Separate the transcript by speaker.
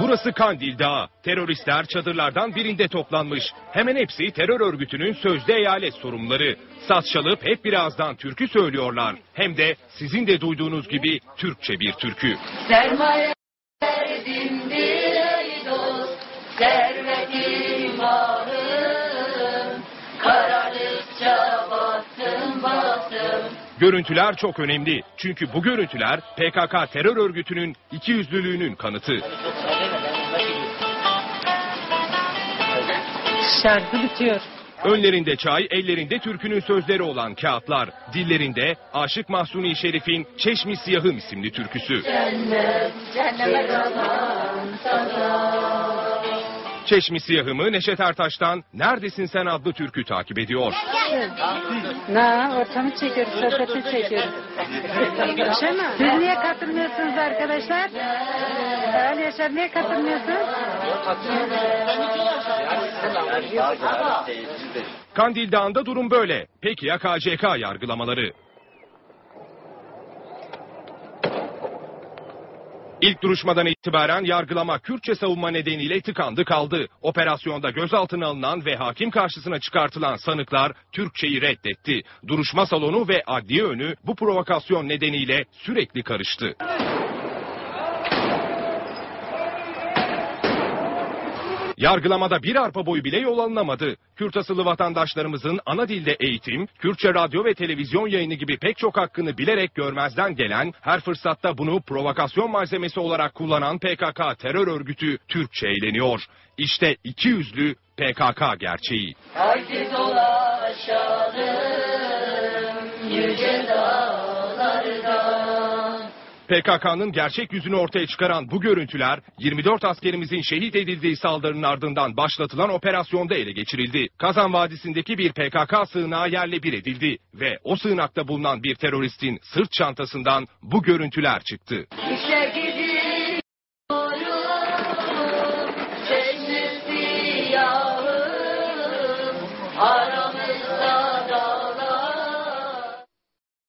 Speaker 1: Burası Kandil Dağı. Teröristler çadırlardan birinde toplanmış. Hemen hepsi terör örgütünün sözde eyalet sorumluları. Saz çalıp hep birazdan türkü söylüyorlar. Hem de sizin de duyduğunuz gibi Türkçe bir türkü.
Speaker 2: Sermaye derdimdir ey dost, servetim var.
Speaker 1: Görüntüler çok önemli. Çünkü bu görüntüler PKK terör örgütünün ikiyüzlülüğünün kanıtı.
Speaker 3: Şarkı bitiyor.
Speaker 1: Önlerinde çay, ellerinde türkünün sözleri olan kağıtlar. Dillerinde Aşık Mahsuni Şerif'in Çeşmi Siyahım isimli türküsü.
Speaker 2: cennet, cehenneme kalan sana.
Speaker 1: Çeşmi Siyahım'ı Neşet Ertaş'tan Neredesin Sen adlı türkü takip ediyor.
Speaker 3: Na ortamı çekiyoruz, sohbeti çekiyoruz. Siz niye katılmıyorsunuz arkadaşlar? Ali Yaşar niye katılmıyorsunuz?
Speaker 1: Kandil Dağı'nda durum böyle. Peki ya KCK yargılamaları? İlk duruşmadan itibaren yargılama Kürtçe savunma nedeniyle tıkandı kaldı. Operasyonda gözaltına alınan ve hakim karşısına çıkartılan sanıklar Türkçeyi reddetti. Duruşma salonu ve adliye önü bu provokasyon nedeniyle sürekli karıştı. Yargılamada bir arpa boyu bile yol alınamadı. Kürt asıllı vatandaşlarımızın ana dilde eğitim, Kürtçe radyo ve televizyon yayını gibi pek çok hakkını bilerek görmezden gelen, her fırsatta bunu provokasyon malzemesi olarak kullanan PKK terör örgütü Türkçe eğleniyor. İşte iki yüzlü PKK gerçeği.
Speaker 2: Haydi dolaşalım yüce dağlardan.
Speaker 1: PKK'nın gerçek yüzünü ortaya çıkaran bu görüntüler 24 askerimizin şehit edildiği saldırının ardından başlatılan operasyonda ele geçirildi. Kazan Vadisi'ndeki bir PKK sığınağı yerle bir edildi ve o sığınakta bulunan bir teröristin sırt çantasından bu görüntüler çıktı.
Speaker 2: İşte